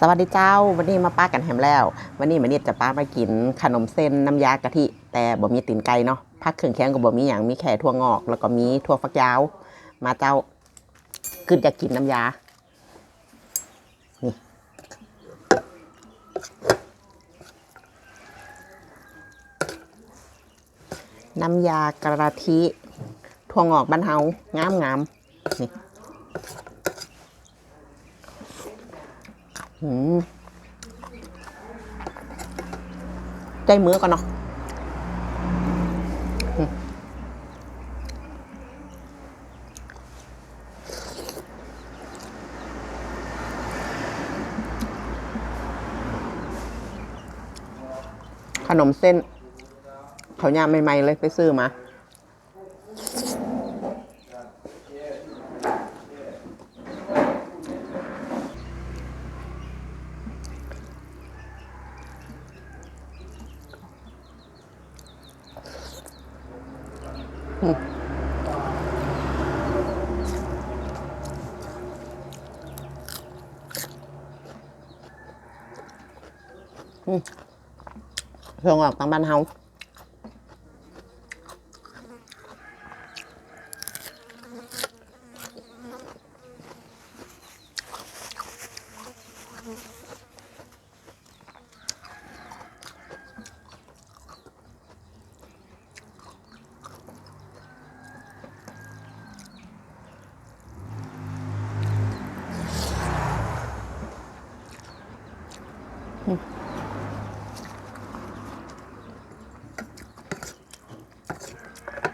สวัสดีเจ้า วันนี้มาป้ากันแฮมแล้ว วันนี้มันนี่จะป้ามากินขนมเส้นน้ำยากะทิ แต่บ่มีตีนไก่เนาะผักเครื่องแข็งก็บ่มีอย่างมีแค่ถั่วงอก แล้วก็มีถั่วฝักยาว มาเจ้าขึ้นจะกินน้ำยา นี่ น้ำยากะทิถั่วงอกบ้านเฮางามงามๆนี่ อืม ใจมือก่อนเนาะขนมเส้นเขาย่างใหม่ๆเลยไปซื้อมา ส่งออกทา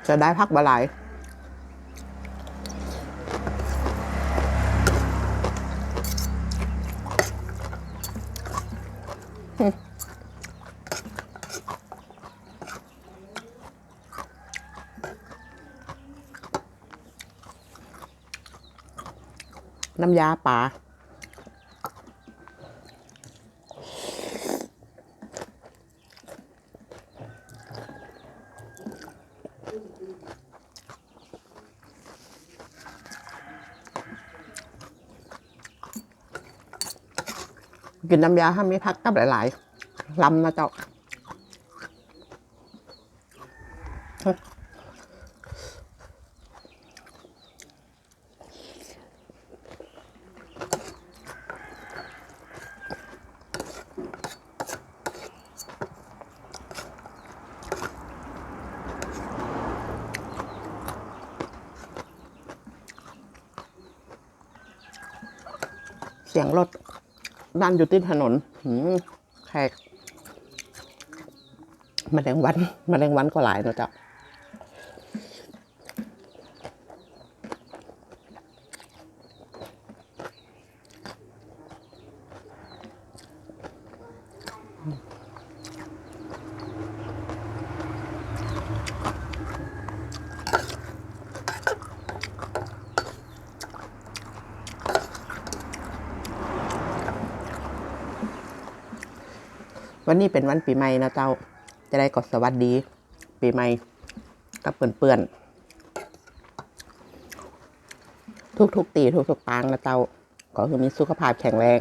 จะได้พักบหลายน้ำยาป่า กินน้ำยาให้มีพักกับหลายๆลำนะเจ้าเสียงรถ บ้านอยู่ติดถนนหืมแขกมแมลงวันมแมลงวันก็หลายเนะจ๊ะ วันนี้เป็นวันปีใหม่นะเจ้า จะได้กดสวัสดี ปีใหม่กับเปื่อนๆทุกๆตีทุกๆปางนะเจ้า ก็คือมีสุขภาพแข็งแรง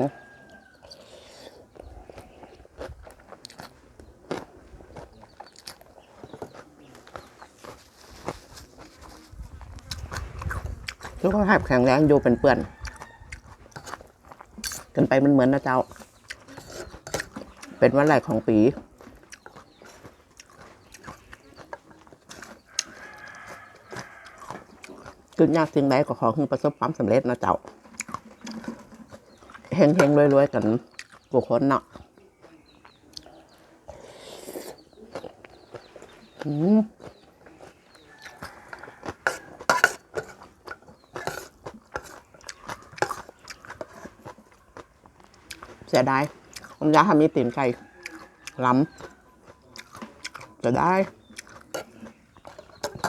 สุขภาพแข็งแรงอยู่เป็นเปื่อน กันไปมันเหมือนนะเจ้า เป็นวันแรกของปี จุดยากสิ่งใดก็ขอให้ประสบความสำเร็จนะเจ้าเฮงเฮงๆรวยๆ กันทุกคนเนาะอืมเสียดาย ผมอยากทำมีตีนไก่ล้ำจะได้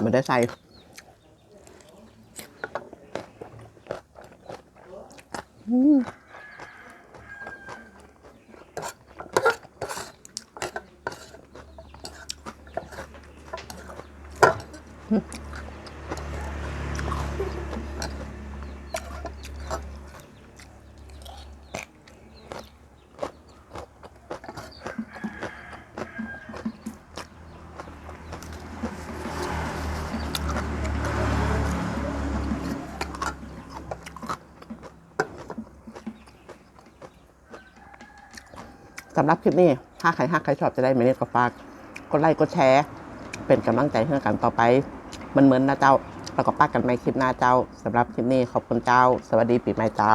ไม่ได้ใส่อืม สำหรับคลิปนี้ ถ้าใครฮักใครชอบจะได้ไม่เน็ตก็ฝากกดไลค์กดแชร์ เป็นกำลังใจให้กันต่อไปมันเหมือนนะเจ้าแล้วก็ป้ากันใหม่คลิปหน้าเจ้าสำหรับคลิปนี้ขอบคุณเจ้า สวัสดีปีใหม่เจ้า